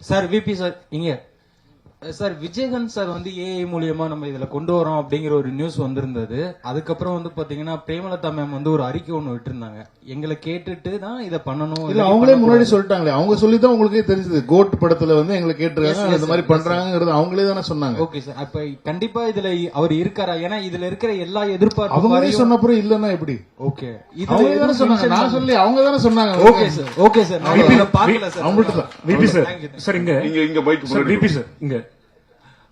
Sir VP sir இங்கே. Sir Vijayakanth sir வந்து AI மூலியமா நம்ம இதுல கொண்டு வரோம் அப்படிங்கிற ஒரு நியூஸ் வந்திருந்தது. அதுக்கப்புறம் வந்து பாத்தீங்கன்னா பிரேமலதா மேம் வந்து ஒரு அறிக்கை ஒண்ணு விட்டுருந்தாங்க. எங்களை கேட்டுட்டு தான் இதை பண்ணணும். இல்ல அவங்களே முன்னாடி சொல்லிட்டாங்களே. அவங்க சொல்லி தான் உங்களுக்கே தெரிஞ்சது. கோட் படத்துல வந்து எங்களை கேட்டிருக்காங்க. இந்த மாதிரி பண்றாங்கிறது அவங்களே தானே சொன்னாங்க. ஓகே சார் அப்ப கண்டிப்பா இதுல அவர் இருக்காரா? ஏன்னா இதுல இருக்கிற எல்லா எதிர்பார்ப்பு அவங்களே சொன்ன அப்புறம் இல்லன்னா எப்படி? ஓகே அவங்க தானே சொன்னாங்க. நான் சொல்லி அவங்க தானே சொன்னாங்க. ஓகே சார் ஓகே சார் நான் இதை பார்க்கல சார் அவங்கள்ட்ட விபி சார் இங்க இங்க இங்க மைக் சார் முன்னாடி விபி சார் இங்க.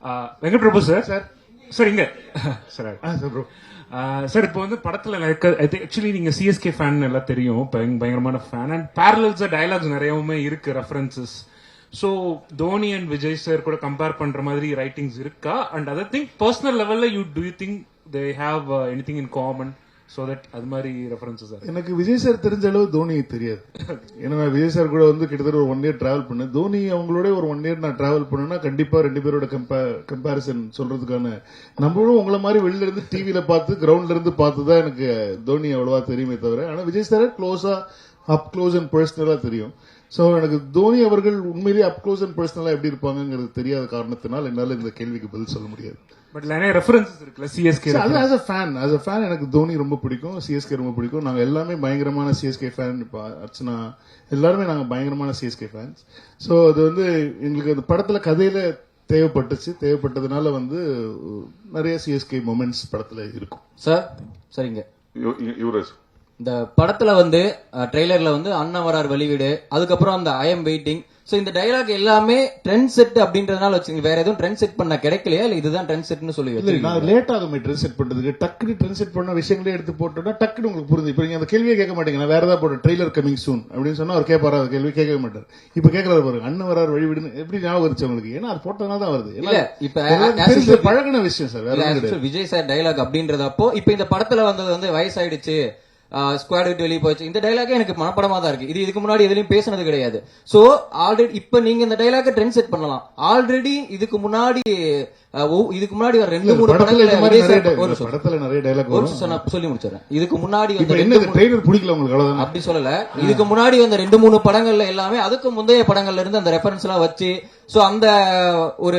Venkat Prabhu sir? Sir. Sir இங்க. Sir sir. இப்போ வந்து படத்துல ஆக்சுவலி நீங்க சிஎஸ்கே ஃபேன் எல்லாம் தெரியும். பயங்க- பயங்கரமான ஃபேன் அண்ட் பேரலல்ஸ் டயலாக்ஸ் நிறையவுமே இருக்கு references so Dhoni and Vijay sir கூட கம்பேர் பண்ற மாதிரி ரைட்டிங்ஸ் இருக்கா? அண்ட் அதர் திங் பர்சனல் லெவல்ல you do you think they have anything in common so that அது மாதிரி ரெஃபரன்சஸ் எனக்கு விஜய் சார் தெரிஞ்ச அளவு தோனி தெரியாது. ஏன்னா நான் விஜய் சார் கூட வந்து கிட்டத்தட்ட ஒரு ஒன் இயர் டிராவல் பண்ணேன். தோனி அவங்களோட ஒரு ஒன் இயர் நான் டிராவல் பண்ணேன்னா கண்டிப்பாக ரெண்டு பேரோட கம்பேரிசன் சொல்றதுக்கான நம்மளும் உங்களை மாதிரி வெளியில இருந்து டிவியில் பார்த்து கிரவுண்ட்ல இருந்து பார்த்து தான் எனக்கு தோனி அவ்வளவா தெரியுமே தவிர ஆனால் விஜய் சார் க்ளோஸாக அப் க்ளோஸ் அண்ட் பர்சனலாக தெரியும். சோ எனக்கு தோனி அவர்கள் உண்மையிலேயே அப் க்ளோஸ் அண்ட் பர்சனலா எப்படி இருப்பாங்கிறது தெரியாத காரணத்தினால் என்னால இந்த கேள்விக்கு பதில் சொல்ல முடியாது. பட் நிறைய ரெஃபரன்சஸ் இருக்குல்ல சிஎஸ்கே அது as a fan as a fan எனக்கு தோனி ரொம்ப பிடிக்கும் சிஎஸ்கே ரொம்ப பிடிக்கும். நாங்க எல்லாமே பயங்கரமான சிஎஸ்கே ஃபேன் இப்போ அர்ச்சனா எல்லாருமே நாங்க பயங்கரமான சிஎஸ்கே ஃபேன்ஸ் ஸோ அது வந்து எங்களுக்கு அந்த படத்துல கதையில தேவைப்பட்டுச்சு. தேவைப்பட்டதுனால வந்து நிறைய சிஎஸ்கே மொமெண்ட்ஸ் படத்துல இருக்கும். சார் சரிங்க. யுவராஜ். இந்த படத்துல வந்து ட்ரெய்லர்ல வந்து அண்ணன் வரார் வெளிவீடு அதுக்கப்புறம் அந்த ஐ எம் வெயிட்டிங் சோ இந்த டயலாக் எல்லாமே ட்ரெண்ட் செட் அப்படின்றதுனால வச்சுங்க வேற எதுவும் ட்ரெண்ட் செட் பண்ண கிடைக்கலையா? இல்ல இதுதான் ட்ரெண்ட் செட்னு சொல்லி? நான் லேட் ஆகுமே ட்ரெஸ் செட் பண்றதுக்கு. டக்குனு ட்ரெஸ் செட் பண்ண விஷயங்களே எடுத்து போட்டோம்னா டக்குனு உங்களுக்கு புரிஞ்சு இப்போ நீங்க அந்த கேள்வியே கேட்க மாட்டீங்க வேற ஏதாவது போட்டு ட்ரெய்லர் கமிங் சூன் அப்படின்னு சொன்னா அவர் கேட்பாரா? அந்த கேள்வி கேட்கவே மாட்டார். இப்போ கேட்கறாரு பாருங்க அண்ணன் வரார் வழிவிடுன்னு எப்படி ஞாபகம் வருச்சு உங்களுக்கு? ஏன்னா அது போட்டதுனால தான் வருது. இல்ல இப்ப பழகின விஷயம் சார் விஜய் சார் டயலாக் அப்படின்றதப்போ இப்ப இந்த படத்துல வந்தது வந்து வயசாயிடுச்சு. ஸ்குவாட் விட்டு வெளியே போச்சு. இந்த டைலாக் எனக்கு மனப்படமா தான் இருக்கு. இது இதுக்கு முன்னாடி எதுலயும் பேசினது கிடையாது. சோ ஆல்ரெடி இப்ப நீங்க இந்த டைலாக் ட்ரெண்ட் செட் பண்ணலாம். ஆல்ரெடி இதுக்கு முன்னாடி இதுக்கு முன்னாடி ரெண்டு மூணு படத்துல நிறைய டைலாக் நான் சொல்லி முடிச்சிடறேன். இதுக்கு முன்னாடி பிடிக்கல உங்களுக்கு அப்படி சொல்லல. இதுக்கு முன்னாடி வந்த ரெண்டு மூணு படங்கள்ல எல்லாமே அதுக்கு முந்தைய படங்கள்ல இருந்து அந்த ரெஃபரன்ஸ் எல்லாம் வச்சு சோ அந்த ஒரு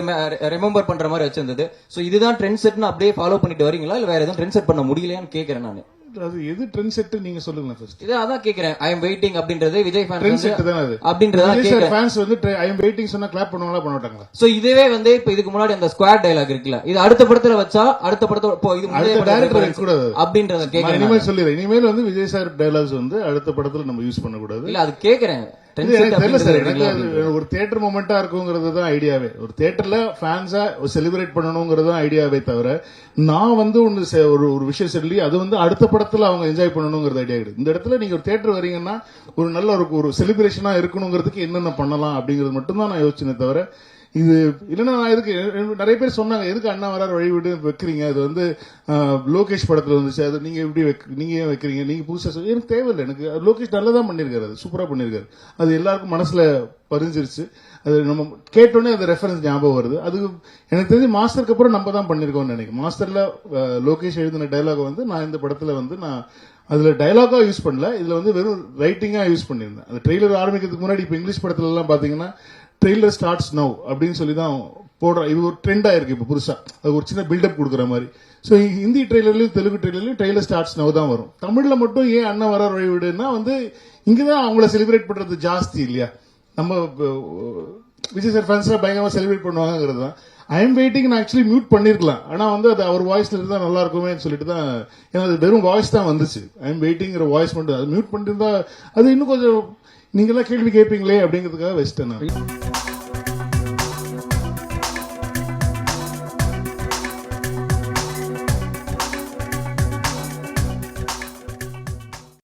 ரிமெம்பர் பண்ற மாதிரி வச்சிருந்தது. சோ இதுதான் ட்ரெண்ட் செட்னு அப்படியே ஃபாலோ பண்ணிட்டு வரீங்களா? இல்ல வேற எதுவும் ட்ரெண்ட் செட் பண்ண முடியலையான்னு கேக்குறேன் நான். அது எது ட்ரெண்ட் செட் நீங்க சொல்லுங்க ஃபர்ஸ்ட் இது அதான் கேக்குறேன். ஐ எம் வெயிட்டிங் அப்படின்றது விஜய் ட்ரெண்ட் செட் தானே அது? அப்படின்றத கேக்குறேன். ஃபேன்ஸ் வந்து ஐ எம் வெயிட்டிங் சொன்னா கிளாப் பண்ணுவாங்களா பண்ண மாட்டாங்களா சோ இதுவே வந்து இப்ப இதுக்கு முன்னாடி அந்த ஸ்குவாட் டயலாக் இருக்குல்ல. இது அடுத்த படத்துல வச்சா அடுத்த படத்தோட இப்போ இது அடுத்த படத்துல director reference கூடாது. அப்படின்றத கேக்குறேன் இனிமேல். சொல்லிடுறேன். இனிமேல் வந்து விஜய் சார் டைலாக்ஸ் வந்து அடுத்த படத்துல நம்ம யூஸ் பண்ணக்கூடாது. இல்ல அது கேக்குறேன். தெரியல சார். எனக்கு ஒரு தியேட்டர் மொமெண்டா இருக்குங்கிறது தான் ஐடியாவே ஒரு தியேட்டர்ல ஃபேன்ஸா செலிப்ரேட் பண்ணணுங்கிறது தான் ஐடியாவே தவிர நான் வந்து ஒன்னு செ- ஒரு ஒரு விஷயம் சொல்லி அது வந்து அடுத்த படத்துல அவங்க என்ஜாய் பண்ணணுங்கிறது ஐடியா கிடையாது. இந்த இடத்துல நீங்க ஒரு தியேட்டர் வரீங்கன்னா ஒரு நல்ல ஒரு ஒரு செலிப்ரேஷனா இருக்கணுங்கிறதுக்கு என்னென்ன பண்ணலாம் அப்படிங்கிறது மட்டும் தான் நான் யோசிச்சேனே தவிர இது இல்லைன்னா நான் இதுக்கு நிறைய பேர் சொன்னாங்க எதுக்கு அண்ணா வரார் விட்டு வைக்கிறீங்க? அது வந்து லோகேஷ் படத்துல வந்துச்சு. அது நீங்க எப்படி வைக் நீங்க ஏன் வைக்கிறீங்க? நீங்க புதுசா சொல்லி எனக்கு தேவையில்லை. எனக்கு லோகேஷ் நல்லா தான் பண்ணிருக்காரு அது சூப்பரா பண்ணிருக்காரு. அது எல்லாருக்கும் மனசுல பதிஞ்சிருச்சு அது நம்ம கேட்டோன்னே அந்த ரெஃபரன்ஸ் ஞாபகம் வருது. அது எனக்கு தெரிஞ்சு மாஸ்டருக்கு அப்புறம் நம்ம தான் பண்ணிருக்கோம்னு நினைக்கிறேன். மாஸ்டர்ல லோகேஷ் எழுதின டைலாக் வந்து நான் இந்த படத்துல வந்து நான் அதுல டைலாகா யூஸ் பண்ணல. இதுல வந்து வெறும் ரைட்டிங்கா யூஸ் பண்ணியிருந்தேன். அந்த ட்ரெய்லர் ஆரம்பிக்கிறதுக்கு முன்னாடி இப்ப இங்கிலீஷ் படத்துல எல்லாம் பாத்தீங்கன்னா ட்ரெய்லர் ஸ்டார்ட்ஸ் நவ் அப்படின்னு சொல்லி தான் போடுற இது ஒரு ட்ரெண்ட் ஆயிருக்கு இப்போ புதுசா. அது ஒரு சின்ன பில்டப் கொடுக்குற மாதிரி. ஸோ ஹிந்தி ட்ரெய்லர்லையும் தெலுங்கு ட்ரெய்லர்லையும் ட்ரெய்லர் ஸ்டார்ட்ஸ் நவ் தான் வரும். தமிழ்ல மட்டும் ஏன் அண்ணன் வர வழிவிடுன்னா வந்து இங்கதான் அவங்கள செலிப்ரேட் பண்றது ஜாஸ்தி இல்லையா? நம்ம விஜய் சார் ஃபேன்ஸ்லாம் பயங்கரமா செலிப்ரேட் பண்ணுவாங்கிறது தான் ஐ எம் வெயிட்டிங் நான் ஆக்சுவலி மியூட் பண்ணிருக்கலாம். ஆனா வந்து அது அவர் வாய்ஸ்ல இருந்தா நல்லா இருக்குமே சொல்லிட்டு தான் ஏன்னா அது வெறும் வாய்ஸ் தான் வந்துச்சு. ஐ எம் வெயிட்டிங்கிற வாய்ஸ் மட்டும் அது மியூட் பண்ணிருந்தா அது இன்னும் கொஞ்சம் நீங்க எல்லாம் கேள்வி கேட்பீங்களே அப்படிங்கிறதுக்காக வச்சுட்டேன் நான்.